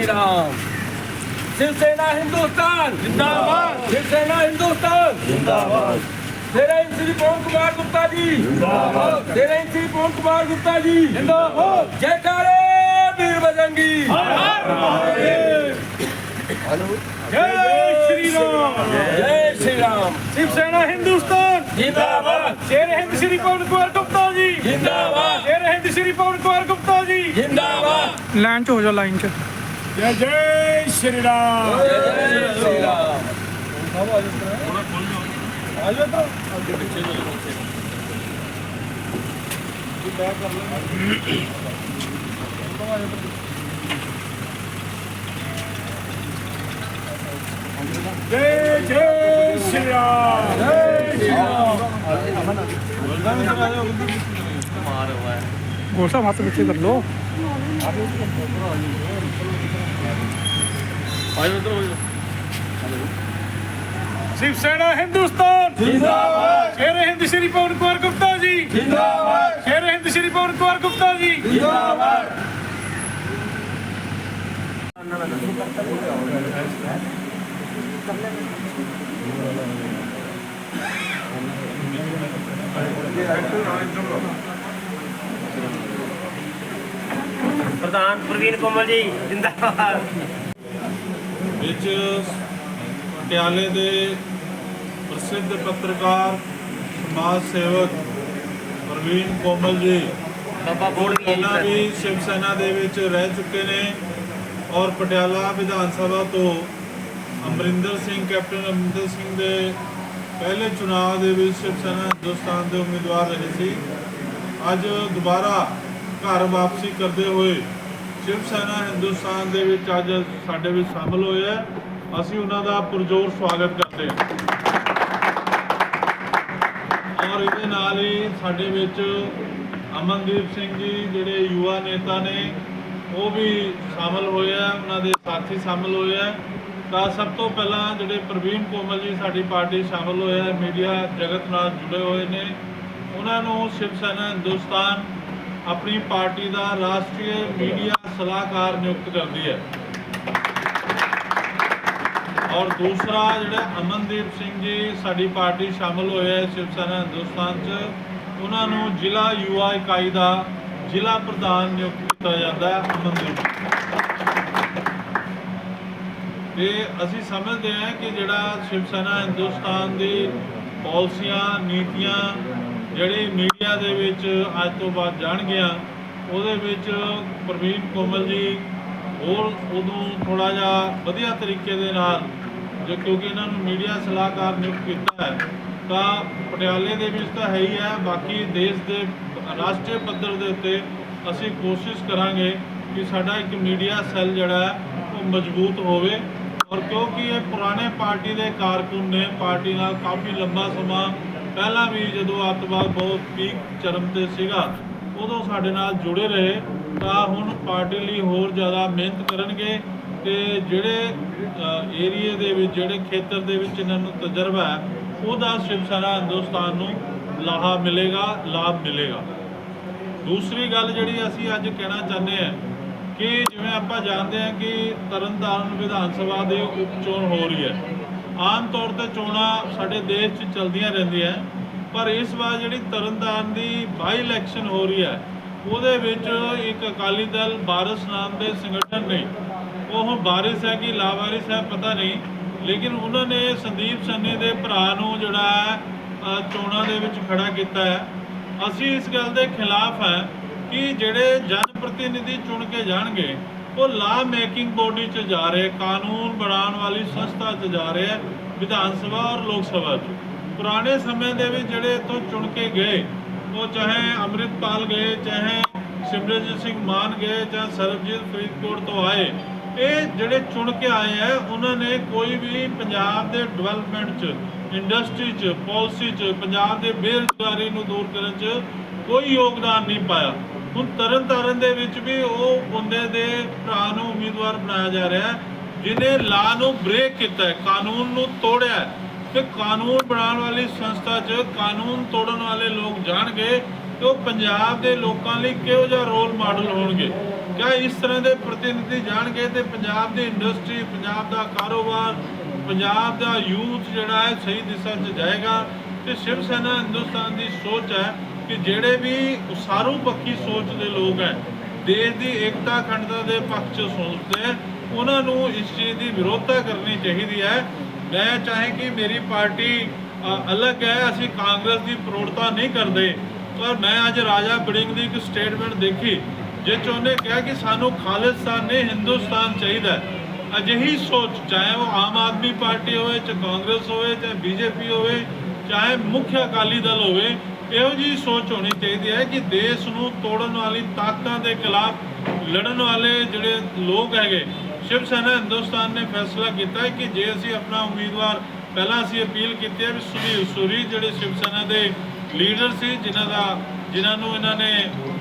श्री राम शिवसेना हिंदुस्तान जिंदाबाद शिवसेना हिंदुस्तान जिंदाबाद तेरा श्री पवन कुमार गुप्ता जी जिंदाबाद तेरा श्री पवन कुमार गुप्ता जी जिंदाबाद जयकारे वीर बजरंगी जय श्री राम जय श्री राम शिवसेना हिंदुस्तान जिंदाबाद शेर हिंद श्री पवन कुमार गुप्ता जी जिंदाबाद शेर हिंद श्री पवन कुमार गुप्ता जी जिंदाबाद लाइन च हो जाओ लाइन च 예제 시리라. 예제 시리라. 바로 알렸어요? 뭐라 걸려? 알렸다. 안 돼. 제대로 못해. 이 내가 걸려. 운동 알렸다. 예제 시리라. 예 시리라. 월남이 들어가요. 근데 말해 봐. 골사 맞서 같이 들러. 아니, ਪਿੱਛੇ ਕਰ ਲੋ ਸ਼ਿਵ ਸੈਨਾ ਹਿੰਦੁਸਤਾਨ। ਜਿੰਦਾਬਾਦ। ਸ਼ੇਰ ਹਿੰਦ ਸ਼੍ਰੀ ਪਵਨ ਕੁਮਾਰ ਗੁਪਤਾ ਜੀ। ਜਿੰਦਾਬਾਦ। ਸ਼ੇਰ ਹਿੰਦ ਸ਼੍ਰੀ ਪਵਨ ਕੁਮਾਰ ਗੁਪਤਾ ਜੀ। ਪ੍ਰਧਾਨ ਪ੍ਰਵੀਨ ਕੋਮਲ ਜੀ ਜਿੰਦਾਬਾਦ। ਵਿੱਚ ਪਟਿਆਲੇ ਦੇ ਪ੍ਰਸਿੱਧ ਪੱਤਰਕਾਰ ਸਮਾਜ ਸੇਵਕ ਪ੍ਰਵੀਨ ਕੋਮਲ ਜੀ ਬਾਬਾ ਜੀ ਪਹਿਲਾਂ। ਵੀ ਸ਼ਿਵ ਸੈਨਾ ਦੇ ਵਿੱਚ ਰਹਿ ਚੁੱਕੇ ਨੇ ਔਰ ਪਟਿਆਲਾ ਵਿਧਾਨ ਸਭਾ ਤੋਂ ਅਮਰਿੰਦਰ ਸਿੰਘ ਕੈਪਟਨ ਅਮਰਿੰਦਰ ਸਿੰਘ ਦੇ ਪਹਿਲੇ ਚੁਣਾਵ ਦੇ ਵਿੱਚ ਸ਼ਿਵ ਸੈਨਾ ਹਿੰਦੁਸਤਾਨ ਦੇ ਉਮੀਦਵਾਰ ਰਹੇ ਸੀ ਅੱਜ ਦੁਬਾਰਾ ਘਰ ਵਾਪਸੀ ਕਰਦੇ ਹੋਏ ਸ਼ਿਵ ਸੈਨਾ ਹਿੰਦੁਸਤਾਨ ਦੇ ਵਿੱਚ ਅੱਜ ਸਾਡੇ ਵਿੱਚ ਸ਼ਾਮਲ ਹੋਏ ਹੈ ਅਸੀਂ ਉਹਨਾਂ ਦਾ ਪੁਰਜੋਰ ਸਵਾਗਤ ਕਰਦੇ ਹਾਂ। ਔਰ ਇਹਦੇ ਨਾਲ ਹੀ ਸਾਡੇ ਵਿੱਚ ਅਮਨਦੀਪ ਸਿੰਘ ਜੀ, ਜਿਹੜੇ ਯੁਵਾ ਨੇਤਾ ਨੇ, ਉਹ ਵੀ ਸ਼ਾਮਲ ਹੋਏ ਆ। ਉਹਨਾਂ ਦੇ ਸਾਥੀ ਸ਼ਾਮਲ ਹੋਏ ਆ। ਤਾਂ ਸਭ ਤੋਂ ਪਹਿਲਾਂ ਜਿਹੜੇ ਪ੍ਰਵੀਨ ਕੋਮਲ ਜੀ ਸਾਡੀ ਪਾਰਟੀ ਸ਼ਾਮਲ ਹੋਏ ਆ, ਮੀਡੀਆ ਜਗਤ ਨਾਲ ਜੁੜੇ ਹੋਏ ਨੇ। ਉਹਨਾਂ ਨੂੰ ਸ਼ਿਵ ਸੈਨਾ ਹਿੰਦੁਸਤਾਨ ਆਪਣੀ ਪਾਰਟੀ ਦਾ ਰਾਸ਼ਟਰੀ ਮੀਡੀਆ ਸਲਾਹਕਾਰ ਨਿਯੁਕਤ ਕਰਦੀ ਹੈ। ਔਰ ਦੂਸਰਾ ਜਿਹੜਾ ਅਮਨਦੀਪ ਸਿੰਘ ਜੀ ਸਾਡੀ ਪਾਰਟੀ ਸ਼ਾਮਲ ਹੋਏ ਹੈ ਸ਼ਿਵ ਸੈਨਾ ਹਿੰਦੁਸਤਾਨ 'ਚ, ਉਹਨਾਂ ਨੂੰ ਜ਼ਿਲ੍ਹਾ ਯੁਵਾ ਇਕਾਈ ਦਾ ਜ਼ਿਲ੍ਹਾ ਪ੍ਰਧਾਨ ਨਿਯੁਕਤ ਕੀਤਾ ਜਾਂਦਾ ਹੈ, ਅਮਨਦੀਪ ਤੇ ਅਸੀਂ ਸਮਝਦੇ ਹਾਂ ਕਿ ਜਿਹੜਾ ਸ਼ਿਵ ਸੈਨਾ ਹਿੰਦੁਸਤਾਨ ਦੀ ਪਾਲਿਸੀਆਂ, ਨੀਤੀਆਂ ਜਿਹੜੀ ਮੀਡੀਆ ਦੇ ਵਿੱਚ ਅੱਜ ਤੋਂ ਬਾਅਦ ਜਾਣਗੀਆਂ ਉਹਦੇ ਵਿੱਚ ਪ੍ਰਵੀਨ ਕੋਮਲ ਜੀ ਹੋਰ ਉਦੋਂ ਥੋੜਾ ਜਿਹਾ ਵਧੀਆ ਤਰੀਕੇ ਦੇ ਨਾਲ ਜੋ ਕਿਉਂਕਿ ਇਹਨਾਂ ਨੂੰ ਮੀਡੀਆ ਸਲਾਹਕਾਰ ਨਿਯੁਕਤ ਕੀਤਾ ਹੈ, ਤਾਂ ਪਟਿਆਲੇ ਦੇ ਵਿੱਚ ਤਾਂ ਹੈ ਹੀ ਹੈ, ਬਾਕੀ ਦੇਸ਼ ਦੇ ਰਾਸ਼ਟਰੀ ਪੱਧਰ ਦੇ ਉੱਤੇ ਅਸੀਂ ਕੋਸ਼ਿਸ਼ ਕਰਾਂਗੇ ਕਿ ਸਾਡਾ ਇੱਕ ਮੀਡੀਆ ਸੈੱਲ ਜਿਹੜਾ ਹੈ, ਉਹ ਮਜ਼ਬੂਤ ਹੋਵੇ ਔਰ ਕਿਉਂਕਿ ਇਹ ਪੁਰਾਣੇ ਪਾਰਟੀ ਦੇ ਕਾਰਕੁਨ ਨੇ, ਪਾਰਟੀ ਨਾਲ ਕਾਫੀ ਲੰਬਾ ਸਮਾਂ ਪਹਿਲਾਂ ਵੀ ਜਦੋਂ ਅੱਤਵਾਦ ਬਹੁਤ ਪੀਕ ਚਰਮ ਤੇ ਸੀਗਾ ਉਦੋਂ ਸਾਡੇ ਨਾਲ ਜੁੜੇ ਰਹੇ, ਤਾਂ ਹੁਣ ਪਾਰਟੀ ਲਈ ਹੋਰ ਜ਼ਿਆਦਾ ਮਿਹਨਤ ਕਰਨਗੇ ਤੇ ਜਿਹੜੇ ਏਰੀਏ ਦੇ ਵਿੱਚ, ਜਿਹੜੇ ਖੇਤਰ ਦੇ ਵਿੱਚ ਇਹਨਾਂ ਨੂੰ ਤਜਰਬਾ ਹੈ, ਉਹਦਾ ਸ਼ਿਵ ਸੈਨਾ ਹਿੰਦੁਸਤਾਨ ਨੂੰ ਲਾਹਾ ਮਿਲੇਗਾ, ਲਾਭ ਮਿਲੇਗਾ। ਦੂਸਰੀ ਗੱਲ ਜਿਹੜੀ ਅਸੀਂ ਅੱਜ ਕਹਿਣਾ ਚਾਹੁੰਦੇ ਹਾਂ, ਕਿ ਜਿਵੇਂ ਆਪਾਂ ਜਾਣਦੇ ਹਾਂ ਕਿ ਤਰਨਤਾਰਨ ਵਿਧਾਨ ਸਭਾ ਦੇ ਉਪ ਚੋਣ ਹੋ ਰਹੀ ਹੈ। ਆਮ ਤੌਰ ਤੇ ਚੋਣਾਂ ਸਾਡੇ ਦੇਸ਼ 'ਚ ਚਲਦੀਆਂ ਰਹਿੰਦੀਆਂ ਪਰ ਇਸ ਵਾਰ ਜਿਹੜੀ ਤਰਨਤਾਰਨ ਦੀ ਬਾਈ ਇਲੈਕਸ਼ਨ ਹੋ ਰਹੀ ਹੈ, ਉਹਦੇ ਵਿੱਚ ਇੱਕ ਅਕਾਲੀ ਦਲ ਬਾਰਸ ਨਾਮ ਦੇ ਸੰਗਠਨ ਨੇ, ਉਹ ਹੁਣ ਬਾਰਿਸ ਹੈ ਕਿ ਲਾਵਾਰਿਸ ਹੈ ਪਤਾ ਨਹੀਂ, ਲੇਕਿਨ ਉਹਨਾਂ ਨੇ ਸੰਦੀਪ ਸੰਨੀ ਦੇ ਭਰਾ ਨੂੰ ਜਿਹੜਾ ਹੈ ਚੋਣਾਂ ਦੇ ਵਿੱਚ ਖੜਾ ਕੀਤਾ ਹੈ। ਅਸੀਂ ਇਸ ਗੱਲ ਦੇ ਖਿਲਾਫ ਹੈ ਕਿ ਜਿਹੜੇ ਜਨ ਪ੍ਰਤੀਨਿਧੀ ਚੁਣ ਕੇ ਜਾਣਗੇ, ਉਹ ਲਾ ਮੇਕਿੰਗ ਬੋਡੀ 'ਚ ਜਾ ਰਹੇ, ਕਾਨੂੰਨ ਬਣਾਉਣ ਵਾਲੀ ਸੰਸਥਾ 'ਚ ਜਾ ਰਹੇ ਵਿਧਾਨ ਸਭਾ ਔਰ ਲੋਕ ਸਭਾ 'ਚ। ਪੁਰਾਣੇ ਸਮੇਂ ਦੇ ਵਿੱਚ ਜਿਹੜੇ ਇੱਥੋਂ ਚੁਣ ਕੇ ਗਏ, ਉਹ ਚਾਹੇ ਅੰਮ੍ਰਿਤਪਾਲ ਗਏ, ਚਾਹੇ ਸਿਮਰਨਜੀਤ ਸਿੰਘ ਮਾਨ ਗਏ ਜਾਂ ਸਰਬਜੀਤ ਫਰੀਦਕੋਟ ਤੋਂ ਆਏ, ਇਹ ਜਿਹੜੇ ਚੁਣ ਕੇ ਆਏ ਹੈ ਉਹਨਾਂ ਨੇ ਕੋਈ ਵੀ ਪੰਜਾਬ ਦੇ ਡਿਵੈਲਪਮੈਂਟ 'ਚ ਇੰਡਸਟਰੀ 'ਚ ਪਾਲਿਸੀ 'ਚ, ਪੰਜਾਬ ਦੇ ਬੇਰੁਜ਼ਗਾਰੀ ਨੂੰ ਦੂਰ ਕਰਨ 'ਚ ਕੋਈ ਯੋਗਦਾਨ ਨਹੀਂ ਪਾਇਆ। ਹੁਣ ਤਰਨਤਾਰਨ ਦੇ ਵਿੱਚ ਵੀ ਉਹ ਬੰਦੇ ਦੇ ਭਰਾ ਨੂੰ ਉਮੀਦਵਾਰ ਬਣਾਇਆ ਜਾ ਰਿਹਾ ਜਿਹਨੇ ਲਾ ਨੂੰ ਬ੍ਰੇਕ ਕੀਤਾ ਹੈ, ਕਾਨੂੰਨ ਨੂੰ ਤੋੜਿਆ ਹੈ। ਕਿ ਕਾਨੂੰਨ ਬਣਾਉਣ ਵਾਲੀ ਸੰਸਥਾ 'ਚ ਕਾਨੂੰਨ ਤੋੜਨ ਵਾਲੇ ਲੋਕ ਜਾਣਗੇ ਤੇ ਉਹ ਪੰਜਾਬ ਦੇ ਲੋਕਾਂ ਲਈ ਕਿਹੋ ਜਿਹਾ ਰੋਲ ਮਾਡਲ ਹੋਣਗੇ। ਕਿਆ ਇਸ ਤਰ੍ਹਾਂ ਦੇ ਪ੍ਰਤੀਨਿਧੀ ਜਾਣਗੇ ਤੇ ਪੰਜਾਬ ਦੀ ਇੰਡਸਟਰੀ ਪੰਜਾਬ ਦਾ ਕਾਰੋਬਾਰ, ਪੰਜਾਬ ਦਾ ਯੂਥ ਜਿਹੜਾ ਹੈ ਸਹੀ ਦਿਸ਼ਾ 'ਚ ਜਾਏਗਾ। ਤੇ ਸ਼ਿਵ ਸੈਨਾ ਹਿੰਦੁਸਤਾਨ ਦੀ ਸੋਚ ਹੈ ਕਿ ਜਿਹੜੇ ਵੀ ਉਸਾਰੂ ਪੱਖੀ ਸੋਚ ਦੇ ਲੋਕ ਹੈ, ਦੇਸ਼ ਦੀ ਏਕਤਾ, ਅਖੰਡਤਾ ਦੇ ਪੱਖ 'ਚ ਸੋਚਦੇ ਹੈ, ਉਹਨਾਂ ਨੂੰ ਇਸ ਚੀਜ਼ ਦੀ ਵਿਰੋਧਤਾ ਕਰਨੀ ਚਾਹੀਦੀ ਹੈ ਮੈਂ ਚਾਹੇ ਕਿ ਮੇਰੀ ਪਾਰਟੀ ਅਲੱਗ ਹੈ, ਅਸੀਂ ਕਾਂਗਰਸ ਦੀ ਪ੍ਰੋੜਤਾ ਨਹੀਂ ਕਰਦੇ, ਪਰ ਮੈਂ ਅੱਜ ਰਾਜਾ ਬੜਿੰਗ ਦੀ ਇੱਕ ਸਟੇਟਮੈਂਟ ਦੇਖੀ, ਜਿਸ 'ਚ ਉਹਨੇ ਕਿਹਾ ਕਿ ਸਾਨੂੰ ਖਾਲਿਸਤਾਨ ਨਹੀਂ, ਹਿੰਦੁਸਤਾਨ ਚਾਹੀਦਾ ਅਜਿਹੀ ਸੋਚ, ਚਾਹੇ ਉਹ ਆਮ ਆਦਮੀ ਪਾਰਟੀ ਹੋਵੇ, ਚਾਹੇ ਕਾਂਗਰਸ ਹੋਵੇ, ਚਾਹੇ ਬੀਜੇਪੀ ਹੋਵੇ, ਚਾਹੇ ਮੁੱਖ ਅਕਾਲੀ ਦਲ ਹੋਵੇ, ਇਹੋ ਜਿਹੀ ਸੋਚ ਹੋਣੀ ਚਾਹੀਦੀ ਹੈ ਕਿ ਦੇਸ਼ ਨੂੰ ਤੋੜਨ ਵਾਲੀ ਤਾਕਤਾਂ ਦੇ ਖਿਲਾਫ ਲੜਨ ਵਾਲੇ ਜਿਹੜੇ ਲੋਕ ਹੈਗੇ ਸ਼ਿਵ ਸੈਨਾ ਹਿੰਦੁਸਤਾਨ ਨੇ ਫੈਸਲਾ ਕੀਤਾ ਕਿ ਜੇ ਅਸੀਂ ਆਪਣਾ ਉਮੀਦਵਾਰ ਪਹਿਲਾਂ ਅਸੀਂ ਅਪੀਲ ਕੀਤੀ ਹੈ ਵੀ ਸੁਨੀਲ ਸੂਰੀ, ਜਿਹੜੇ ਸ਼ਿਵ ਸੈਨਾ ਦੇ ਲੀਡਰ ਸੀ, ਜਿਨ੍ਹਾਂ ਦਾ ਜਿਨ੍ਹਾਂ ਨੂੰ ਇਹਨਾਂ ਨੇ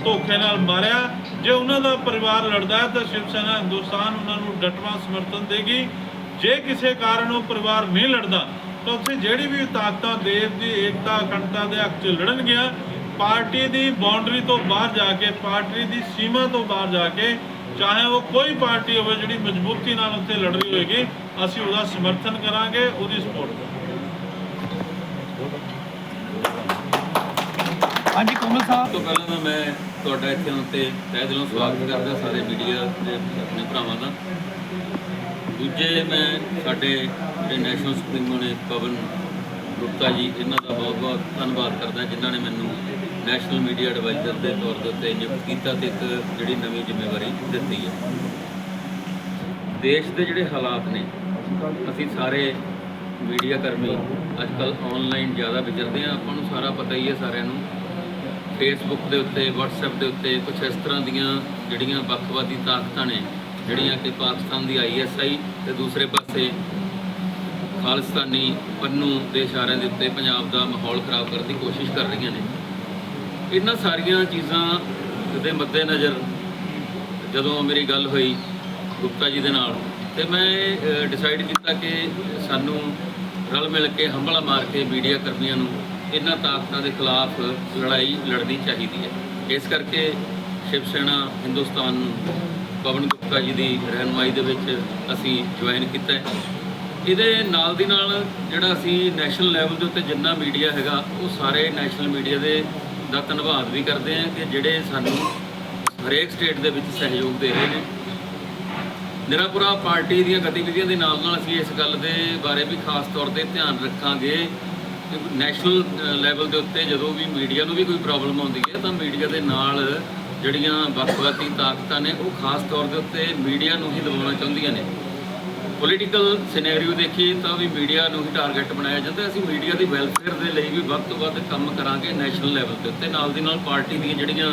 ਧੋਖੇ ਨਾਲ ਮਾਰਿਆ, ਜੇ ਉਹਨਾਂ ਦਾ ਪਰਿਵਾਰ ਲੜਦਾ ਹੈ ਤਾਂ ਸ਼ਿਵ ਸੈਨਾ ਹਿੰਦੁਸਤਾਨ ਉਹਨਾਂ ਨੂੰ ਡਟਵਾ ਸਮਰਥਨ ਦੇਗੀ। ਜੇ ਕਿਸੇ ਕਾਰਨ ਉਹ ਪਰਿਵਾਰ ਨਹੀਂ ਲੜਦਾ, ਤਾਂ ਉੱਥੇ ਜਿਹੜੀ ਵੀ ਤਾਕਤਾਂ ਦੇਸ਼ ਦੀ ਏਕਤਾ, ਅਖੰਡਤਾ ਦੇ ਹੱਕ 'ਚ ਲੜਨਗੀਆਂ, ਪਾਰਟੀ ਦੀ ਬਾਉਂਡਰੀ ਤੋਂ ਬਾਹਰ ਜਾ ਕੇ, ਪਾਰਟੀ ਦੀ ਸੀਮਾ ਤੋਂ ਬਾਹਰ ਜਾ ਕੇ ਚਾਹੇ ਉਹ ਕੋਈ ਪਾਰਟੀ ਹੋਵੇ ਜਿਹੜੀ ਮਜ਼ਬੂਤੀ ਨਾਲ ਉੱਥੇ ਲੜ ਰਹੀ ਹੋਏਗੀ ਅਸੀਂ ਉਹਦਾ ਸਮਰਥਨ ਕਰਾਂਗੇ ਉਹਦੀ ਸਪੋਰਟ ਕਰਾਂਗੇ। ਹਾਂਜੀ ਕੋਮਲ ਸਾਹਿਬ। ਤੋਂ ਪਹਿਲਾਂ ਤਾਂ ਮੈਂ ਤੁਹਾਡਾ ਇੱਥੇ ਆਉਣ ਤੇ ਤਹਿ ਦਿਲੋਂ ਸਵਾਗਤ ਕਰਦਾ ਸਾਰੇ ਮੀਡੀਆ ਦੇ ਆਪਣੇ ਭਰਾਵਾਂ ਦਾ। ਦੂਜੇ ਮੈਂ ਸਾਡੇ ਜਿਹੜੇ ਨੈਸ਼ਨਲ ਸੁਪਰੀਮੋ ਨੇ ਪਵਨ ਗੁਪਤਾ ਜੀ ਇਹਨਾਂ ਦਾ ਬਹੁਤ ਬਹੁਤ ਧੰਨਵਾਦ ਕਰਦਾ ਜਿਨ੍ਹਾਂ ਨੇ ਮੈਨੂੰ ਨੈਸ਼ਨਲ ਮੀਡੀਆ ਐਡਵਾਈਜ਼ਰ ਦੇ ਤੌਰ ਦੇ ਉੱਤੇ ਨਿਯੁਕਤ ਕੀਤਾ ਤੇ ਇੱਕ ਜਿਹੜੀ ਨਵੀਂ ਜ਼ਿੰਮੇਵਾਰੀ ਦਿੱਤੀ ਹੈ। ਦੇਸ਼ ਦੇ ਜਿਹੜੇ ਹਾਲਾਤ ਨੇ, ਅਸੀਂ ਸਾਰੇ ਮੀਡੀਆ ਕਰਮੀ ਅੱਜ ਕੱਲ ਆਨਲਾਈਨ ਜ਼ਿਆਦਾ ਵਿਚਰਦੇ ਆ ਆਪਾਂ ਨੂੰ ਸਾਰਾ ਪਤਾ ਹੀ ਹੈ ਸਾਰਿਆਂ ਨੂੰ। ਫੇਸਬੁੱਕ ਦੇ ਉੱਤੇ, WhatsApp ਦੇ ਉੱਤੇ ਕੁਝ ਇਸ ਤਰ੍ਹਾਂ ਦੀਆਂ ਜਿਹੜੀਆਂ ਵੱਖਵਾਦੀ ਤਾਕਤਾਂ ਨੇ, ਜਿਹੜੀਆਂ ਕਿ ਪਾਕਿਸਤਾਨ ਦੀ ISI ਤੇ ਦੂਸਰੇ ਪਾਸੇ ਖਾਲਿਸਤਾਨੀ ਪੰਨੂ ਦੇ ਇਸ਼ਾਰਿਆਂ ਦੇ ਉੱਤੇ ਪੰਜਾਬ ਦਾ ਮਾਹੌਲ ਖਰਾਬ ਕਰਨ ਦੀ ਕੋਸ਼ਿਸ਼ ਕਰ ਰਹੀਆਂ ਨੇ। ਇਹਨਾਂ ਸਾਰੀਆਂ ਚੀਜ਼ਾਂ ਦੇ ਮੱਦੇਨਜ਼ਰ ਜਦੋਂ ਮੇਰੀ ਗੱਲ ਹੋਈ ਗੁਪਤਾ ਜੀ ਦੇ ਨਾਲ, ਤੇ ਮੈਂ ਡਿਸਾਈਡ ਕੀਤਾ ਕਿ ਸਾਨੂੰ ਰਲ ਮਿਲ ਕੇ ਹੰਬਲਾ ਮਾਰ ਕੇ ਮੀਡੀਆ ਕਰਮੀਆਂ ਨੂੰ ਇਹਨਾਂ ਤਾਕਤਾਂ ਦੇ ਖਿਲਾਫ ਲੜਾਈ ਲੜਨੀ ਚਾਹੀਦੀ ਹੈ। ਇਸ ਕਰਕੇ ਸ਼ਿਵ ਸੈਨਾ ਹਿੰਦੁਸਤਾਨ ਨੂੰ ਪਵਨ ਗੁਪਤਾ ਜੀ ਦੀ ਰਹਿਨੁਮਾਈ ਦੇ ਵਿੱਚ ਅਸੀਂ ਜੁਆਇਨ ਕੀਤਾ ਹੈ। ਇਹਦੇ ਨਾਲ ਦੀ ਨਾਲ ਜਿਹੜਾ ਅਸੀਂ ਨੈਸ਼ਨਲ ਲੈਵਲ ਦੇ ਉੱਤੇ ਜਿੰਨਾ ਮੀਡੀਆ ਹੈਗਾ, ਉਹ ਸਾਰੇ ਨੈਸ਼ਨਲ ਮੀਡੀਆ ਦੇ ਦਾ ਧੰਨਵਾਦ ਵੀ ਕਰਦੇ ਹਾਂ ਕਿ ਜਿਹੜੇ ਸਾਨੂੰ ਹਰੇਕ ਸਟੇਟ ਦੇ ਵਿੱਚ ਸਹਿਯੋਗ ਦੇ ਰਹੇ ਨੇ। ਨਿਰਾਪੁਰਾ ਪਾਰਟੀ ਦੀਆਂ ਗਤੀਵਿਧੀਆਂ ਦੇ ਨਾਲ ਨਾਲ ਅਸੀਂ ਇਸ ਗੱਲ ਦੇ ਬਾਰੇ ਵੀ ਖਾਸ ਤੌਰ ਤੇ ਧਿਆਨ ਰੱਖਾਂਗੇ ਕਿ ਨੈਸ਼ਨਲ ਲੈਵਲ ਦੇ ਉੱਤੇ ਜਦੋਂ ਵੀ ਮੀਡੀਆ ਨੂੰ ਵੀ ਕੋਈ ਪ੍ਰੋਬਲਮ ਆਉਂਦੀ ਹੈ ਤਾਂ ਮੀਡੀਆ ਦੇ ਨਾਲ ਜਿਹੜੀਆਂ ਵੱਖ ਵੱਖ ਤਾਕਤਾਂ ਨੇ ਉਹ ਖਾਸ ਤੌਰ ਦੇ ਉੱਤੇ ਮੀਡੀਆ ਨੂੰ ਹੀ ਦਬਾਉਣਾ ਚਾਹੁੰਦੀਆਂ ਨੇ। ਪੋਲੀਟੀਕਲ ਸਿਨੈਰੀਓ ਦੇਖੀਏ ਤਾਂ ਵੀ ਮੀਡੀਆ ਨੂੰ ਹੀ ਟਾਰਗੇਟ ਬਣਾਇਆ ਜਾਂਦਾ। ਅਸੀਂ ਮੀਡੀਆ ਦੀ ਵੈਲਫੇਅਰ ਦੇ ਲਈ ਵੀ ਵੱਧ ਤੋਂ ਵੱਧ ਕੰਮ ਕਰਾਂਗੇ ਨੈਸ਼ਨਲ ਲੈਵਲ ਤੇ। ਉੱਤੇ ਨਾਲ ਦੀ ਨਾਲ ਪਾਰਟੀ ਦੀਆਂ ਜਿਹੜੀਆਂ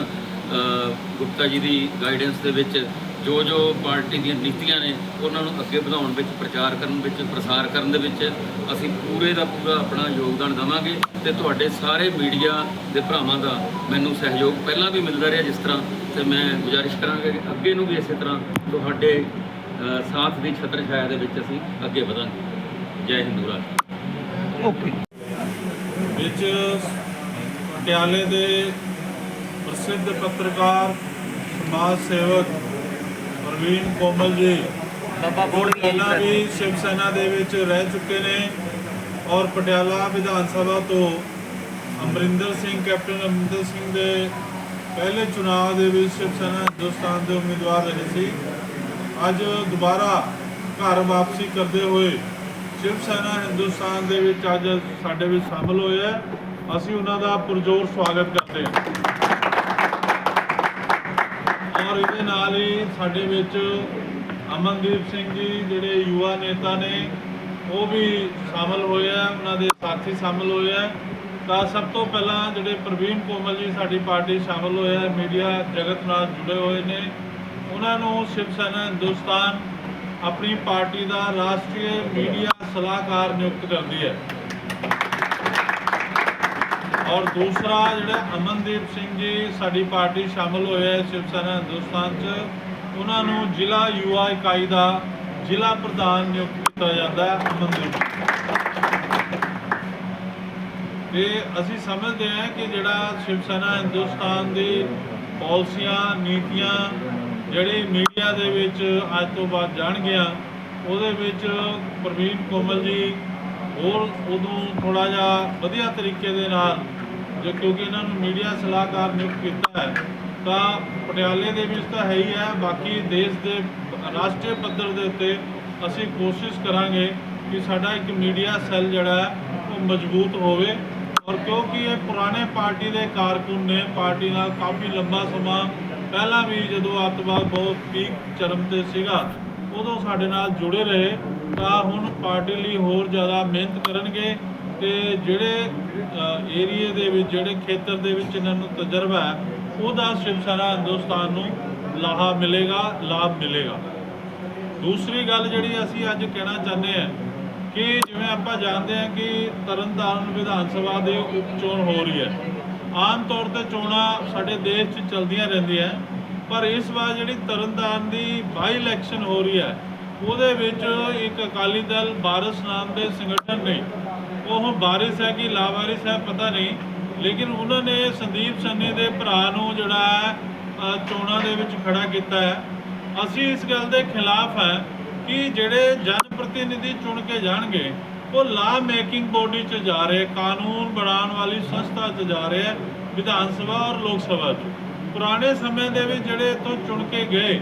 ਗੁਪਤਾ ਜੀ ਦੀ ਗਾਈਡੈਂਸ ਦੇ ਵਿੱਚ ਜੋ ਜੋ ਪਾਰਟੀ ਦੀਆਂ ਨੀਤੀਆਂ ਨੇ, ਉਹਨਾਂ ਨੂੰ ਅੱਗੇ ਵਧਾਉਣ ਵਿੱਚ, ਪ੍ਰਚਾਰ ਕਰਨ ਵਿੱਚ, ਪ੍ਰਸਾਰ ਕਰਨ ਦੇ ਵਿੱਚ ਅਸੀਂ ਪੂਰੇ ਦਾ ਪੂਰਾ ਆਪਣਾ ਯੋਗਦਾਨ ਦੇਵਾਂਗੇ। ਤੇ ਤੁਹਾਡੇ ਸਾਰੇ ਮੀਡੀਆ ਦੇ ਭਰਾਵਾਂ ਦਾ ਮੈਨੂੰ ਸਹਿਯੋਗ ਪਹਿਲਾਂ ਵੀ ਮਿਲਦਾ ਰਿਹਾ ਜਿਸ ਤਰ੍ਹਾਂ ਤੇ ਮੈਂ ਗੁਜ਼ਾਰਿਸ਼ ਕਰਾਂਗਾ ਕਿ ਅੱਗੇ ਨੂੰ ਵੀ ਇਸੇ ਤਰ੍ਹਾਂ ਤੁਹਾਡੇ ਸਾਥ ਦੀ ਛਤਰ ਛਾਇਆ ਦੇ ਵਿੱਚ ਅਸੀਂ ਅੱਗੇ ਵਧਾਂਗੇ। ਜੈ ਹਿੰਦ ਰਾਜ। ਓਕੇ। ਵਿੱਚ ਪਟਿਆਲੇ ਦੇ ਪ੍ਰਸਿੱਧ ਪੱਤਰਕਾਰ ਸਮਾਜ ਸੇਵਕ ਪ੍ਰਵੀਨ ਕੋਮਲ ਜੀ ਬਾਬਾ ਜੀ ਪਹਿਲਾਂ। ਵੀ ਸ਼ਿਵ ਸੈਨਾ ਦੇ ਵਿੱਚ ਰਹਿ ਚੁੱਕੇ ਨੇ ਔਰ ਪਟਿਆਲਾ ਵਿਧਾਨ ਸਭਾ ਤੋਂ ਅਮਰਿੰਦਰ ਸਿੰਘ ਕੈਪਟਨ ਅਮਰਿੰਦਰ ਸਿੰਘ ਦੇ ਪਹਿਲੇ ਚੁਣਾਵ ਦੇ ਵਿੱਚ ਸ਼ਿਵ ਸੈਨਾ ਹਿੰਦੁਸਤਾਨ ਦੇ ਉਮੀਦਵਾਰ ਰਹੇ ਸੀ। ਅੱਜ ਦੁਬਾਰਾ ਘਰ ਵਾਪਸੀ ਕਰਦੇ ਹੋਏ ਸ਼ਿਵ ਸੈਨਾ ਹਿੰਦੁਸਤਾਨ ਦੇ ਵਿੱਚ ਅੱਜ ਸਾਡੇ ਵਿੱਚ ਸ਼ਾਮਲ ਹੋਇਆ ਅਸੀਂ ਉਹਨਾਂ ਦਾ ਪੁਰਜੋਰ ਸਵਾਗਤ ਕਰਦੇ ਹਾਂ। ਔਰ ਇਹਦੇ ਨਾਲ ਹੀ ਸਾਡੇ ਵਿੱਚ ਅਮਨਦੀਪ ਸਿੰਘ ਜੀ, ਜਿਹੜੇ ਯੁਵਾ ਨੇਤਾ ਨੇ, ਉਹ ਵੀ ਸ਼ਾਮਲ ਹੋਏ ਆ ਉਹਨਾਂ ਦੇ ਸਾਥੀ ਸ਼ਾਮਲ ਹੋਏ ਆ ਤਾਂ ਸਭ ਤੋਂ ਪਹਿਲਾਂ ਜਿਹੜੇ ਪ੍ਰਵੀਨ ਕੋਮਲ ਜੀ ਸਾਡੀ ਪਾਰਟੀ ਸ਼ਾਮਲ ਹੋਇਆ ਮੀਡੀਆ ਜਗਤ ਨਾਲ ਜੁੜੇ ਹੋਏ ਨੇ। ਉਹਨਾਂ ਨੂੰ ਸ਼ਿਵ ਸੈਨਾ ਹਿੰਦੁਸਤਾਨ ਆਪਣੀ ਪਾਰਟੀ ਦਾ ਰਾਸ਼ਟਰੀ ਮੀਡੀਆ ਸਲਾਹਕਾਰ ਨਿਯੁਕਤ ਕਰਦੀ ਹੈ। ਔਰ ਦੂਸਰਾ ਜਿਹੜਾ ਅਮਨਦੀਪ ਸਿੰਘ ਜੀ ਸਾਡੀ ਪਾਰਟੀ ਸ਼ਾਮਲ ਹੋਏ ਹੈ ਸ਼ਿਵ ਸੈਨਾ ਹਿੰਦੁਸਤਾਨ 'ਚ, ਉਹਨਾਂ ਨੂੰ ਜ਼ਿਲ੍ਹਾ ਯੁਵਾ ਇਕਾਈ ਦਾ ਜ਼ਿਲ੍ਹਾ ਪ੍ਰਧਾਨ ਨਿਯੁਕਤ ਕੀਤਾ ਜਾਂਦਾ ਹੈ ਅਮਨਦੀਪ ਤੇ ਅਸੀਂ ਸਮਝਦੇ ਹਾਂ ਕਿ ਜਿਹੜਾ ਸ਼ਿਵ ਸੈਨਾ ਹਿੰਦੁਸਤਾਨ ਦੀ ਪਾਲਿਸੀਆਂ, ਨੀਤੀਆਂ ਜਿਹੜੀ ਮੀਡੀਆ ਦੇ ਵਿੱਚ ਅੱਜ ਤੋਂ ਬਾਅਦ ਜਾਣਗੀਆਂ ਉਹਦੇ ਵਿੱਚ ਪ੍ਰਵੀਨ ਕੋਮਲ ਜੀ ਹੋਰ ਉਦੋਂ ਥੋੜਾ ਜਿਹਾ ਵਧੀਆ ਤਰੀਕੇ ਦੇ ਨਾਲ ਜੋ ਕਿਉਂਕਿ ਇਹਨਾਂ ਨੂੰ ਮੀਡੀਆ ਸਲਾਹਕਾਰ ਨਿਯੁਕਤ ਕੀਤਾ ਹੈ, ਤਾਂ ਪਟਿਆਲੇ ਦੇ ਵਿੱਚ ਤਾਂ ਹੈ ਹੀ ਹੈ ਬਾਕੀ ਦੇਸ਼ ਦੇ ਰਾਸ਼ਟਰੀ ਪੱਧਰ ਦੇ ਉੱਤੇ ਅਸੀਂ ਕੋਸ਼ਿਸ਼ ਕਰਾਂਗੇ ਕਿ ਸਾਡਾ ਇੱਕ ਮੀਡੀਆ ਸੈੱਲ ਜਿਹੜਾ ਹੈ, ਉਹ ਮਜ਼ਬੂਤ ਹੋਵੇ ਔਰ ਕਿਉਂਕਿ ਇਹ ਪੁਰਾਣੇ ਪਾਰਟੀ ਦੇ ਕਾਰਕੁਨ ਨੇ, ਪਾਰਟੀ ਨਾਲ ਕਾਫੀ ਲੰਬਾ ਸਮਾਂ ਪਹਿਲਾਂ ਵੀ ਜਦੋਂ ਅੱਤਵਾਦ ਬਹੁਤ ਪੀਕ ਚਰਮ ਤੇ ਸੀਗਾ, ਉਦੋਂ ਸਾਡੇ ਨਾਲ ਜੁੜੇ ਰਹੇ, ਤਾਂ ਹੁਣ ਪਾਰਟੀ ਲਈ ਹੋਰ ਜ਼ਿਆਦਾ ਮਿਹਨਤ ਕਰਨਗੇ ਤੇ ਜਿਹੜੇ ਏਰੀਏ ਦੇ ਵਿੱਚ, ਜਿਹੜੇ ਖੇਤਰ ਦੇ ਵਿੱਚ ਇਹਨਾਂ ਨੂੰ ਤਜਰਬਾ ਹੈ, ਉਹਦਾ ਸ਼ਿਵ ਸੈਨਾ ਹਿੰਦੁਸਤਾਨ ਨੂੰ ਲਾਹਾ ਮਿਲੇਗਾ, ਲਾਭ ਮਿਲੇਗਾ। ਦੂਸਰੀ ਗੱਲ ਜਿਹੜੀ ਅਸੀਂ ਅੱਜ ਕਹਿਣਾ ਚਾਹੁੰਦੇ ਹਾਂ, ਕਿ ਜਿਵੇਂ ਆਪਾਂ ਜਾਣਦੇ ਹਾਂ ਕਿ ਤਰਨਤਾਰਨ ਵਿਧਾਨ ਸਭਾ ਦੇ ਉਪ ਚੋਣ ਹੋ ਰਹੀ ਹੈ ਆਮ ਤੌਰ ਤੇ ਚੋਣਾਂ ਸਾਡੇ ਦੇਸ਼ 'ਚ ਚਲਦੀਆਂ ਰਹਿੰਦੀਆਂ ਪਰ ਇਸ ਵਾਰ ਜਿਹੜੀ ਤਰਨਤਾਰਨ ਦੀ ਬਾਈ ਇਲੈਕਸ਼ਨ ਹੋ ਰਹੀ ਹੈ, ਉਹਦੇ ਵਿੱਚ ਇੱਕ ਅਕਾਲੀ ਦਲ ਬਾਰਸ ਨਾਮ ਦੇ ਸੰਗਠਨ ਨੇ, ਉਹ ਬਾਰਿਸ਼ ਹੈ ਕਿ ਲਾਵਾਰਿਸ ਹੈ ਪਤਾ ਨਹੀਂ, ਲੇਕਿਨ ਉਹਨਾਂ ਨੇ ਸੰਦੀਪ ਸੰਨੀ ਦੇ ਭਰਾ ਨੂੰ ਜਿਹੜਾ ਹੈ ਚੋਣਾਂ ਦੇ ਵਿੱਚ ਖੜਾ ਕੀਤਾ ਹੈ। ਅਸੀਂ ਇਸ ਗੱਲ ਦੇ ਖਿਲਾਫ ਹੈ ਕਿ ਜਿਹੜੇ ਜਨ ਪ੍ਰਤੀਨਿਧੀ ਚੁਣ ਕੇ ਜਾਣਗੇ ਉਹ ਲਾ ਮੇਕਿੰਗ ਬੋਡੀ 'ਚ ਜਾ ਰਹੇ, ਕਾਨੂੰਨ ਬਣਾਉਣ ਵਾਲੀ ਸੰਸਥਾ 'ਚ ਜਾ ਰਹੇ ਵਿਧਾਨ ਸਭਾ ਔਰ ਲੋਕ ਸਭਾ 'ਚ। ਪੁਰਾਣੇ ਸਮੇਂ ਦੇ ਵਿੱਚ ਜਿਹੜੇ ਇੱਥੋਂ ਚੁਣ ਕੇ ਗਏ,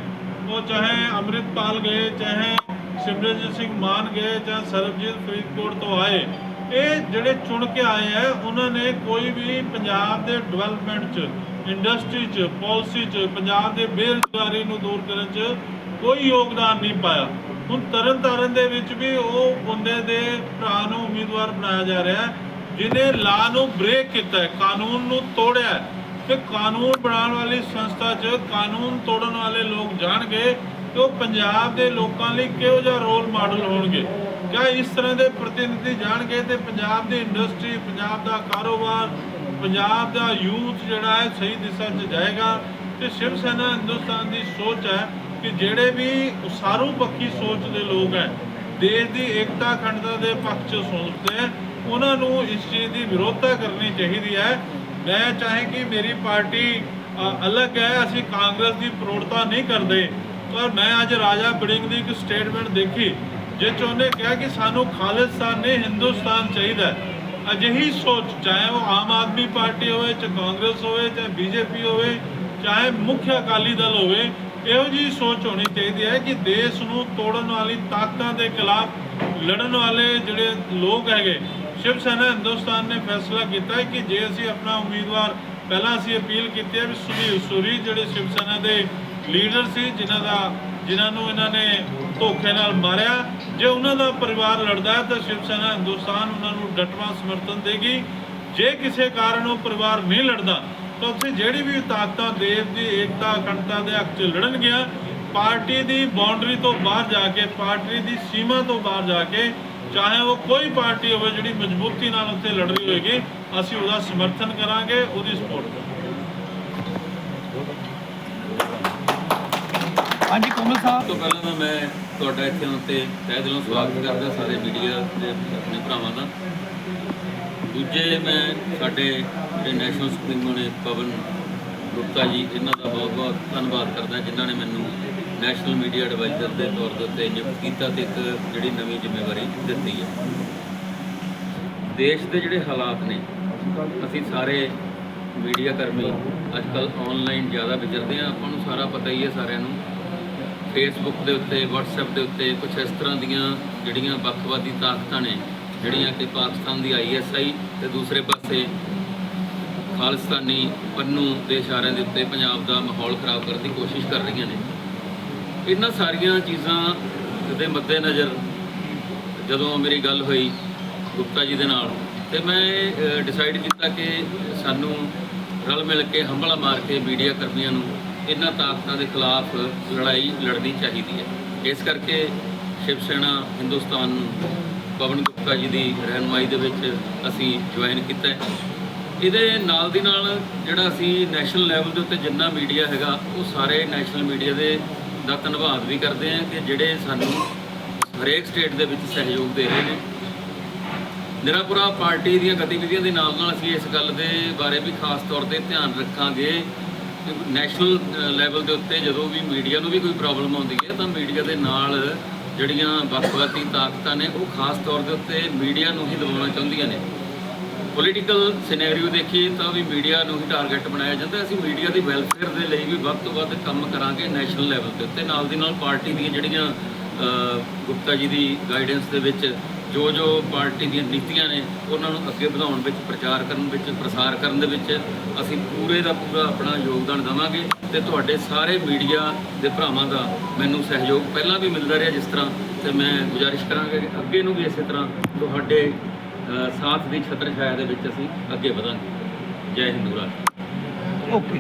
ਉਹ ਚਾਹੇ ਅੰਮ੍ਰਿਤਪਾਲ ਗਏ, ਚਾਹੇ ਸਿਮਰਨਜੀਤ ਸਿੰਘ ਮਾਨ ਗਏ, ਜਾਂ ਸਰਬਜੀਤ ਫਰੀਦਕੋਟ ਤੋਂ ਆਏ, ਇਹ ਜਿਹੜੇ ਚੁਣ ਕੇ ਆਏ ਹੈ, ਉਹਨਾਂ ਨੇ ਕੋਈ ਵੀ ਪੰਜਾਬ ਦੇ ਡਿਵੈਲਪਮੈਂਟ 'ਚ ਇੰਡਸਟਰੀ 'ਚ ਪਾਲਿਸੀ 'ਚ, ਪੰਜਾਬ ਦੇ ਬੇਰੁਜ਼ਗਾਰੀ ਨੂੰ ਦੂਰ ਕਰਨ 'ਚ ਕੋਈ ਯੋਗਦਾਨ ਨਹੀਂ ਪਾਇਆ। ਹੁਣ ਤਰਨ ਤਾਰਨ ਦੇ ਵਿੱਚ ਵੀ ਉਹ ਬੰਦੇ ਦੇ ਭਰਾ ਨੂੰ ਉਮੀਦਵਾਰ ਬਣਾਇਆ ਜਾ ਰਿਹਾ ਹੈ ਜਿਨੇ ਲਾ ਨੂੰ ਬ੍ਰੇਕ ਕੀਤਾ ਹੈ, ਕਾਨੂੰਨ ਨੂੰ ਤੋੜਿਆ ਹੈ। ਕਾਨੂੰਨ ਬਣਾਉਣ ਵਾਲੀ ਸੰਸਥਾ 'ਚ ਕਾਨੂੰਨ ਤੋੜਨ ਵਾਲੇ ਲੋਕ ਜਾਣਗੇ ਕਿ ਉਹ ਪੰਜਾਬ ਦੇ ਲੋਕਾਂ ਲਈ ਕਿਹੋ ਜਿਹਾ ਰੋਲ ਮਾਡਲ ਹੋਣਗੇ। ਕਿਆ ਇਸ ਤਰ੍ਹਾਂ ਦੇ ਪ੍ਰਤੀਨਿਧੀ ਜਾਣਗੇ ਤੇ ਪੰਜਾਬ ਦੀ ਇੰਡਸਟਰੀ ਪੰਜਾਬ ਦਾ ਕਾਰੋਬਾਰ, ਪੰਜਾਬ ਦਾ ਯੂਥ ਜਿਹੜਾ ਹੈ ਸਹੀ ਦਿਸ਼ਾ 'ਚ ਜਾਏਗਾ। ਤੇ ਸ਼ਿਵ ਸੈਨਾ ਹਿੰਦੁਸਤਾਨ ਦੀ ਸੋਚ ਹੈ ਕਿ ਜਿਹੜੇ ਵੀ ਉਸਾਰੂ ਪੱਖੀ ਸੋਚ ਦੇ ਲੋਕ ਹੈ, ਦੇਸ਼ ਦੀ ਏਕਤਾ ਅਖੰਡਤਾ ਦੇ ਪੱਖ 'ਚ ਸੋਚਦੇ ਹੈ, ਉਹਨਾਂ ਨੂੰ ਇਸ ਚੀਜ਼ ਦੀ ਵਿਰੋਧਤਾ ਕਰਨੀ ਚਾਹੀਦੀ ਹੈ। ਮੈਂ ਚਾਹੇ ਕਿ ਮੇਰੀ ਪਾਰਟੀ ਅਲੱਗ ਹੈ, ਅਸੀਂ ਕਾਂਗਰਸ ਦੀ ਪ੍ਰੋੜਤਾ ਨਹੀਂ ਕਰਦੇ, ਪਰ ਮੈਂ ਅੱਜ ਰਾਜਾ ਬੜਿੰਗ ਦੀ ਇੱਕ ਸਟੇਟਮੈਂਟ ਦੇਖੀ, ਜਿਸ 'ਚ ਉਹਨੇ ਕਿਹਾ ਕਿ ਸਾਨੂੰ ਖਾਲਿਸਤਾਨ ਨਹੀਂ, ਹਿੰਦੁਸਤਾਨ ਚਾਹੀਦਾ ਅਜਿਹੀ ਸੋਚ, ਚਾਹੇ ਉਹ ਆਮ ਆਦਮੀ ਪਾਰਟੀ ਹੋਵੇ, ਚਾਹੇ ਕਾਂਗਰਸ ਹੋਵੇ, ਚਾਹੇ ਬੀਜੇਪੀ ਹੋਵੇ, ਚਾਹੇ ਮੁੱਖ ਅਕਾਲੀ ਦਲ ਹੋਵੇ ਇਹੋ ਜਿਹੀ ਸੋਚ ਹੋਣੀ ਚਾਹੀਦੀ ਹੈ ਕਿ ਦੇਸ਼ ਨੂੰ ਤੋੜਨ ਵਾਲੀ ਤਾਕਤਾਂ ਦੇ ਖਿਲਾਫ ਲੜਨ ਵਾਲੇ ਜਿਹੜੇ ਲੋਕ ਹੈਗੇ, ਸ਼ਿਵ ਸੈਨਾ ਹਿੰਦੁਸਤਾਨ ਨੇ ਫੈਸਲਾ ਕੀਤਾ ਕਿ ਜੇ ਅਸੀਂ ਆਪਣਾ ਉਮੀਦਵਾਰ ਪਹਿਲਾਂ ਅਸੀਂ ਅਪੀਲ ਕੀਤੀ ਹੈ ਵੀ ਸੁਨੀਲ ਸੂਰੀ ਜਿਹੜੇ ਸ਼ਿਵ ਸੈਨਾ ਦੇ ਲੀਡਰ ਸੀ, ਜਿਨ੍ਹਾਂ ਦਾ, ਜਿਨ੍ਹਾਂ ਨੂੰ ਇਹਨਾਂ ਨੇ ਧੋਖੇ ਨਾਲ ਮਾਰਿਆ, ਜੇ ਉਹਨਾਂ ਦਾ ਪਰਿਵਾਰ ਲੜਦਾ ਹੈ ਤਾਂ ਸ਼ਿਵ ਸੈਨਾ ਹਿੰਦੁਸਤਾਨ ਉਹਨਾਂ ਨੂੰ ਡਟਵਾ ਸਮਰਥਨ ਦੇਗੀ। ਜੇ ਕਿਸੇ ਕਾਰਨ ਉਹ ਪਰਿਵਾਰ ਨਹੀਂ ਲੜਦਾ ਤਾਂ ਉੱਥੇ ਜਿਹੜੀ ਵੀ ਤਾਕਤਾਂ ਦੇਸ਼ ਦੀ ਏਕਤਾ ਅਖੰਡਤਾ ਦੇ ਹੱਕ 'ਚ ਲੜਨਗੀਆਂ ਪਾਰਟੀ ਦੀ ਬਾਉਂਡਰੀ ਤੋਂ ਬਾਹਰ ਜਾ ਕੇ ਪਾਰਟੀ ਦੀ ਸੀਮਾ ਤੋਂ ਬਾਹਰ ਜਾ ਕੇ ਚਾਹੇ ਉਹ ਕੋਈ ਪਾਰਟੀ ਹੋਵੇ ਜਿਹੜੀ ਮਜ਼ਬੂਤੀ ਨਾਲ ਉੱਥੇ ਲੜ ਰਹੀ ਹੋਏਗੀ ਅਸੀਂ ਉਹਦਾ ਸਮਰਥਨ ਕਰਾਂਗੇ ਉਹਦੀ ਸਪੋਰਟ ਕਰਾਂਗੇ। ਹਾਂਜੀ ਕੋਮਲ ਸਾਹਿਬ। ਤੋਂ ਪਹਿਲਾਂ ਤਾਂ ਮੈਂ ਤੁਹਾਡਾ ਇੱਥੇ ਆਉਣ ਤੇ ਤਹਿ ਦਿਲੋਂ ਸਵਾਗਤ ਕਰਦਾ ਸਾਰੇ ਮੀਡੀਆ ਦੇ ਆਪਣੇ ਭਰਾਵਾਂ ਦਾ। ਦੂਜੇ ਮੈਂ ਸਾਡੇ ਜਿਹੜੇ ਨੈਸ਼ਨਲ ਸੁਪਰੀਮੋ ਨੇ ਪਵਨ ਗੁਪਤਾ ਜੀ, ਇਹਨਾਂ ਦਾ ਬਹੁਤ ਬਹੁਤ ਧੰਨਵਾਦ ਕਰਦਾ, ਜਿਨ੍ਹਾਂ ਨੇ ਮੈਨੂੰ ਨੈਸ਼ਨਲ ਮੀਡੀਆ ਐਡਵਾਈਜ਼ਰ ਦੇ ਤੌਰ ਦੇ ਉੱਤੇ ਨਿਯੁਕਤ ਕੀਤਾ ਤੇ ਇੱਕ ਜਿਹੜੀ ਨਵੀਂ ਜ਼ਿੰਮੇਵਾਰੀ ਦਿੱਤੀ ਹੈ। ਦੇਸ਼ ਦੇ ਜਿਹੜੇ ਹਾਲਾਤ ਨੇ, ਅਸੀਂ ਸਾਰੇ ਮੀਡੀਆ ਕਰਮੀ ਅੱਜ ਕੱਲ ਆਨਲਾਈਨ ਜ਼ਿਆਦਾ ਵਿਚਰਦੇ ਆ ਆਪਾਂ ਨੂੰ ਸਾਰਾ ਪਤਾ ਹੀ ਹੈ ਸਾਰਿਆਂ ਨੂੰ। ਫੇਸਬੁੱਕ ਦੇ ਉੱਤੇ, WhatsApp ਦੇ ਉੱਤੇ ਕੁਝ ਇਸ ਤਰ੍ਹਾਂ ਦੀਆਂ ਜਿਹੜੀਆਂ ਵੱਖਵਾਦੀ ਤਾਕਤਾਂ ਨੇ, ਜਿਹੜੀਆਂ ਕਿ ਪਾਕਿਸਤਾਨ ਦੀ ਆਈਐਸਆਈ ਤੇ ਦੂਸਰੇ ਪਾਸੇ ਖਾਲਿਸਤਾਨੀ ਪੰਨੂ ਦੇ ਇਸ਼ਾਰਿਆਂ ਦੇ ਉੱਤੇ ਪੰਜਾਬ ਦਾ ਮਾਹੌਲ ਖਰਾਬ ਕਰਨ ਦੀ ਕੋਸ਼ਿਸ਼ ਕਰ ਰਹੀਆਂ ਨੇ। ਇਹਨਾਂ ਸਾਰੀਆਂ ਚੀਜ਼ਾਂ ਦੇ ਮੱਦੇਨਜ਼ਰ ਜਦੋਂ ਮੇਰੀ ਗੱਲ ਹੋਈ ਗੁਪਤਾ ਜੀ ਦੇ ਨਾਲ, ਤੇ ਮੈਂ ਡਿਸਾਈਡ ਕੀਤਾ ਕਿ ਸਾਨੂੰ ਰਲ ਮਿਲ ਕੇ ਹੰਭਲਾ ਮਾਰ ਕੇ ਮੀਡੀਆ ਕਰਮੀਆਂ ਨੂੰ ਇਹਨਾਂ ਤਾਕਤਾਂ ਦੇ ਖਿਲਾਫ ਲੜਾਈ ਲੜਨੀ ਚਾਹੀਦੀ ਹੈ। ਇਸ ਕਰਕੇ ਸ਼ਿਵ ਸੈਨਾ ਹਿੰਦੁਸਤਾਨ ਨੂੰ ਪਵਨ ਗੁਪਤਾ ਜੀ ਦੀ ਰਹਿਨੁਮਾਈ ਦੇ ਵਿੱਚ ਅਸੀਂ ਜੁਆਇਨ ਕੀਤਾ ਇਹਦੇ ਨਾਲ ਦੀ ਨਾਲ ਜਿਹੜਾ ਅਸੀਂ ਨੈਸ਼ਨਲ ਲੈਵਲ ਦੇ ਉੱਤੇ ਜਿੰਨਾ ਮੀਡੀਆ ਹੈਗਾ, ਉਹ ਸਾਰੇ ਨੈਸ਼ਨਲ ਮੀਡੀਆ ਦੇ ਦਾ ਧੰਨਵਾਦ ਵੀ ਕਰਦੇ ਹਾਂ ਕਿ ਜਿਹੜੇ ਸਾਨੂੰ ਹਰੇਕ ਸਟੇਟ ਦੇ ਵਿੱਚ ਸਹਿਯੋਗ ਦੇ ਰਹੇ ਨੇ। ਨਿਰਾਪੁਰਾ ਪਾਰਟੀ ਦੀਆਂ ਗਤੀਵਿਧੀਆਂ ਦੇ ਨਾਲ ਨਾਲ ਅਸੀਂ ਇਸ ਗੱਲ ਦੇ ਬਾਰੇ ਵੀ ਖਾਸ ਤੌਰ ਤੇ ਧਿਆਨ ਰੱਖਾਂਗੇ ਨੈਸ਼ਨਲ ਲੈਵਲ ਦੇ ਉੱਤੇ ਜਦੋਂ ਵੀ ਮੀਡੀਆ ਨੂੰ ਵੀ ਕੋਈ ਪ੍ਰੋਬਲਮ ਆਉਂਦੀ ਹੈ, ਤਾਂ ਮੀਡੀਆ ਦੇ ਨਾਲ ਜਿਹੜੀਆਂ ਵੱਖਵਾਦੀ ਤਾਕਤਾਂ ਨੇ, ਉਹ ਖਾਸ ਤੌਰ ਦੇ ਉੱਤੇ ਮੀਡੀਆ ਨੂੰ ਹੀ ਦਬਾਉਣਾ ਚਾਹੁੰਦੀਆਂ ਨੇ। ਪੋਲੀਟੀਕਲ ਸਿਨੈਰੀਓ ਦੇਖੀਏ ਤਾਂ ਵੀ ਮੀਡੀਆ ਨੂੰ ਹੀ ਟਾਰਗੇਟ ਬਣਾਇਆ ਜਾਂਦਾ। ਅਸੀਂ ਮੀਡੀਆ ਦੀ ਵੈਲਫੇਅਰ ਦੇ ਲਈ ਵੀ ਵੱਧ ਤੋਂ ਵੱਧ ਕੰਮ ਕਰਾਂਗੇ ਨੈਸ਼ਨਲ ਲੈਵਲ 'ਤੇ। ਉੱਤੇ ਨਾਲ ਦੀ ਨਾਲ ਪਾਰਟੀ ਦੀਆਂ ਜਿਹੜੀਆਂ ਗੁਪਤਾ ਜੀ ਦੀ ਗਾਈਡੈਂਸ ਦੇ ਵਿੱਚ ਜੋ ਜੋ ਪਾਰਟੀ ਦੀਆਂ ਨੀਤੀਆਂ ਨੇ, ਉਹਨਾਂ ਨੂੰ ਅੱਗੇ ਵਧਾਉਣ ਵਿੱਚ, ਪ੍ਰਚਾਰ ਕਰਨ ਵਿੱਚ, ਪ੍ਰਸਾਰ ਕਰਨ ਦੇ ਵਿੱਚ ਅਸੀਂ ਪੂਰੇ ਦਾ ਪੂਰਾ ਆਪਣਾ ਯੋਗਦਾਨ ਦੇਵਾਂਗੇ। ਤੇ ਤੁਹਾਡੇ ਸਾਰੇ ਮੀਡੀਆ ਦੇ ਭਰਾਵਾਂ ਦਾ ਮੈਨੂੰ ਸਹਿਯੋਗ ਪਹਿਲਾਂ ਵੀ ਮਿਲਦਾ ਰਿਹਾ ਜਿਸ ਤਰ੍ਹਾਂ, ਤੇ ਮੈਂ ਗੁਜ਼ਾਰਿਸ਼ ਕਰਾਂਗਾ ਕਿ ਅੱਗੇ ਨੂੰ ਵੀ ਇਸੇ ਤਰ੍ਹਾਂ ਤੁਹਾਡੇ ਸਾਥ ਦੀ ਛਤਰ ਛਾਇਆ ਦੇ ਵਿੱਚ ਅਸੀਂ ਅੱਗੇ ਵਧਾਂਗੇ। ਜੈ ਹਿੰਦ ਰਾਜ ਓਕੇ।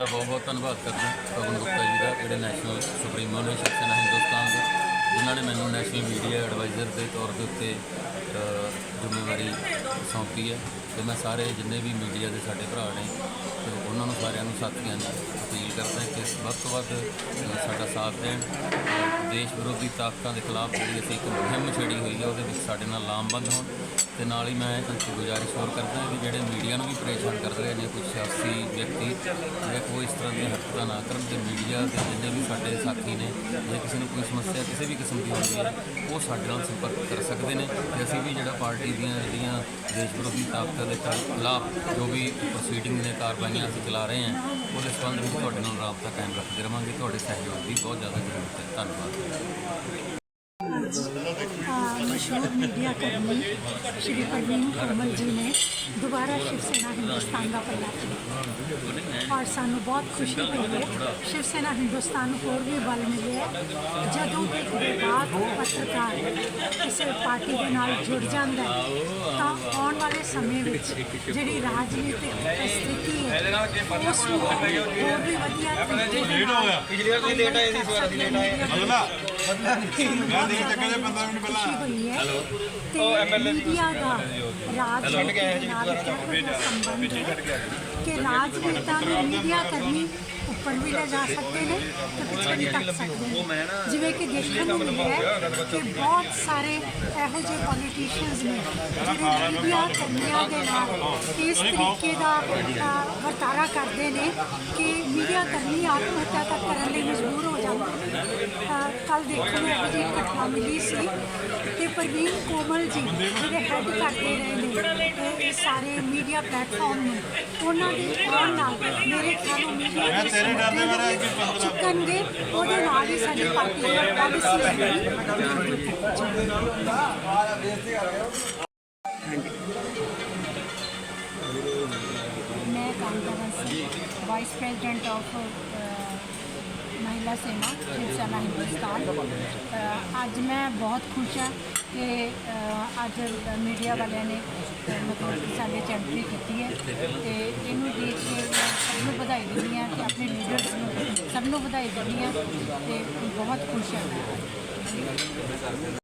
ਬਹੁਤ ਬਹੁਤ ਧੰਨਵਾਦ ਕਰਦਾ ਪਵਨ ਗੁਪਤਾ ਜੀ ਦਾ ਜਿਹੜੇ ਨੈਸ਼ਨਲ ਸੁਪਰੀਮੋ ਨੇ ਸ਼ਿਵ ਸੈਨਾ ਹਿੰਦੁਸਤਾਨ ਦੇ ਜਿਨ੍ਹਾਂ ਨੇ ਮੈਨੂੰ ਨੈਸ਼ਨਲ ਮੀਡੀਆ ਐਡਵਾਈਜ਼ਰ ਦੇ ਤੌਰ ਦੇ ਉੱਤੇ ਜ਼ਿੰਮੇਵਾਰੀ ਸੌਂਪੀ ਹੈ। ਤੇ ਮੈਂ ਸਾਰੇ ਜਿੰਨੇ ਵੀ ਮੀਡੀਆ ਦੇ ਸਾਡੇ ਭਰਾ ਨੇ ਤੇ ਉਹਨਾਂ ਨੂੰ ਸਾਰਿਆਂ ਨੂੰ ਸਾਥੀਆਂ ਨੂੰ ਅਪੀਲ ਕਰਦਾ ਕਿ ਵੱਧ ਤੋਂ ਵੱਧ ਸਾਡਾ ਸਾਥ ਦੇਣ। ਦੇਸ਼ ਵਿਰੋਧੀ ਤਾਕਤਾਂ ਦੇ ਖਿਲਾਫ ਜਿਹੜੀ ਅਸੀਂ ਇੱਕ ਮੁਹਿੰਮ ਛੇੜੀ ਹੋਈ ਹੈ, ਉਹਦੇ ਵਿੱਚ ਸਾਡੇ ਨਾਲ ਲਾਮਬੰਦ ਹੋਣ ਤੇ ਨਾਲ ਹੀ ਮੈਂ ਇੱਕ ਗੁਜ਼ਾਰਿਸ਼ ਹੋਰ ਕਰਦਾ ਕਿ ਜਿਹੜੇ ਮੀਡੀਆ ਨੂੰ ਵੀ ਪਰੇਸ਼ਾਨ ਕਰ ਰਹੇ ਨੇ ਕੁਝ ਸਿਆਸੀ ਵਿਅਕਤੀ ਜਿਹੜੇ ਕੋਈ ਇਸ ਤਰ੍ਹਾਂ ਦੀਆਂ ਹਰਕਤਾਂ ਨਾ ਕਰਨ ਤੇ ਮੀਡੀਆ ਦੇ ਜਿੰਨੇ ਵੀ ਸਾਡੇ ਸਾਥੀ ਨੇ ਜੇ ਕਿਸੇ ਨੂੰ ਕੋਈ ਸਮੱਸਿਆ, ਕਿਸੇ ਵੀ ਕਿਸਮ ਦੀ ਹੁੰਦੀ ਹੈ, ਉਹ ਸਾਡੇ ਨਾਲ ਸੰਪਰਕ ਕਰ ਸਕਦੇ ਨੇ ਤੇ ਅਸੀਂ ਵੀ ਜਿਹੜਾ ਪਾਰਟੀ ਦੀਆਂ ਜਿਹੜੀਆਂ ਦੇਸ਼ ਵਿਰੋਧੀ ਤਾਕਤਾਂ ਦੇ ਖਿਲਾਫ ਜੋ ਵੀ ਪ੍ਰੋਸੀਡਿੰਗ ਨੇ ਕਾਰਵਾਈ ਕਾਰਵਾਈਆਂ ਅਸੀਂ ਚਲਾ ਰਹੇ ਹਾਂ। ਉਹਦੇ ਸੰਬੰਧ ਵਿੱਚ ਤੁਹਾਡੇ ਨਾਲ ਰਾਬਤਾ ਕਾਇਮ ਰੱਖਦੇ ਰਵਾਂਗੇ। ਤੁਹਾਡੇ ਸਹਿਯੋਗ ਦੀ ਬਹੁਤ ਜ਼ਿਆਦਾ ਜ਼ਰੂਰਤ ਹੈ। ਧੰਨਵਾਦ। ਮਸ਼ਹੂਰ ਮੀਡੀਆ ਕਰਮੀ ਸ਼੍ਰੀ ਪ੍ਰਵੀਨ ਕਮਲ ਜੀ ਨੇ ਦੁਬਾਰਾ ਸ਼ਿਵ ਸੈਨਾ ਹਿੰਦੁਸਤਾਨ ਦਾ ਪੱਲਾ ਚੜਾਇਆ ਔਰ ਸਾਨੂੰ ਬਹੁਤ ਖੁਸ਼ੀ ਹੋਈ ਹੈ ਸ਼ਿਵ ਸੈਨਾ ਹਿੰਦੁਸਤਾਨ ਨੂੰ ਹੋਰ ਵੀ ਬਲ ਮਿਲਿਆ ਜਦੋਂ ਕਿ ਬੇਬਾਕ ਪੱਤਰਕਾਰ ਕਿਸੇ ਪਾਰਟੀ ਦੇ ਨਾਲ ਜੁੜ ਜਾਂਦਾ ਤਾਂ ਆਉਣ ਵਾਲੇ ਸਮੇਂ ਵਿੱਚ ਜਿਹੜੀ ਰਾਜਨੀਤਿਕ ਸਥਿਤੀ ਹੈ ਉਸ ਦੇਖ ਚੱਕਰ ਦੇ 15 ਮਿੰਟ ਪਹਿਲਾਂ। ਹੋਈ ਹੈ। ਉਹ ਐਮਐਲਏ ਮੀਡੀਆ ਦਾ ਰਾਜਨੀਤੀ ਦੇ ਨਾਲ ਕਿਹੋ ਜਿਹਾ ਸੰਬੰਧ ਹੈ ਕਿ ਰਾਜਨੇਤਾ ਮੀਡੀਆ ਕਰਮੀ ਉੱਪਰ ਵੀ ਲੈ ਜਾ ਸਕਦੇ ਨੇ ਤੇ ਪਿੱਛੇ ਵੀ ਤੱਕ ਸਕਦੇ ਨੇ। ਜਿਵੇਂ ਕਿ ਦੇਖਣ ਨੂੰ ਮਿਲਿਆ ਹੈ ਕਿ ਬਹੁਤ ਸਾਰੇ ਇਹੋ ਜਿਹੇ ਪੋਲੀਟੀਸ਼ੀਅਨਸ ਨੇ ਜਿਹੜੇ ਮੀਡੀਆ ਕਰਮੀਆਂ ਦੇ ਨਾਲ ਇਸ ਤਰੀਕੇ ਦਾ ਅ, ਵਰਤਾਰਾ ਕਰਦੇ ਨੇ ਕਿ ਮੀਡੀਆ ਕਰਮੀ ਆਤਮ ਹੱਤਿਆ ਤੱਕ ਕਰਨ ਲਈ ਮਜਬੂਰ ਹੋ ਤਾਂ ਕੱਲ ਦੇਖਣ ਨੂੰ ਇਹੋ ਘਟਨਾ ਮਿਲੀ ਸੀ ਤੇ ਪ੍ਰਵੀਨ ਕੋਮਲ ਜੀ ਜਿਹੜੇ ਹੈੱਡ ਕਰਦੇ ਰਹੇ ਨੇ ਇਹ ਸਾਰੇ ਮੀਡੀਆ ਪਲੇਟਫਾਰਮ ਨੂੰ ਉਹਨਾਂ ਦੇ ਆਉਣ ਨਾਲ ਮੇਰੇ ਖਿਆਲ ਨੂੰ ਮੀਡੀਆ ਦੇ ਸਮਰਥਨ ਚੁੱਕਣਗੇ ਉਹਦੇ ਨਾਲ ਹੀ ਸਾਡੀ ਪਾਰਟੀ ਦੀ ਪਾਲਿਸੀ ਮੈਂ ਕੰਮ ਕਰਾਂ ਸੀ ਵਾਈਸ ਪ੍ਰੈਜ਼ੀਡੈਂਟ ਆਫ ਮਹਿਲਾ ਸੇਨਾ ਸ਼ਿਵ ਸੈਨਾ ਹਿੰਦੁਸਤਾਨ। ਅੱਜ ਮੈਂ ਬਹੁਤ ਖੁਸ਼ ਹਾਂ ਕਿ ਅੱਜ ਮੀਡੀਆ ਵਾਲਿਆਂ ਨੇ ਮਤਲਬ ਕਿ ਸਾਡੇ ਚ ਕੀਤੀ ਹੈ ਤੇ ਇਹਨੂੰ ਦੇਖ ਕੇ ਸਭ ਨੂੰ ਵਧਾਈ ਦਿੰਦੀ ਹਾਂ ਕਿ ਆਪਣੇ ਲੀਡਰਸ ਨੂੰ ਸਭ ਨੂੰ ਵਧਾਈ ਦਿੰਦੀ ਹਾਂ ਤੇ ਬਹੁਤ ਖੁਸ਼ ਹਾਂ। ਮੈਂ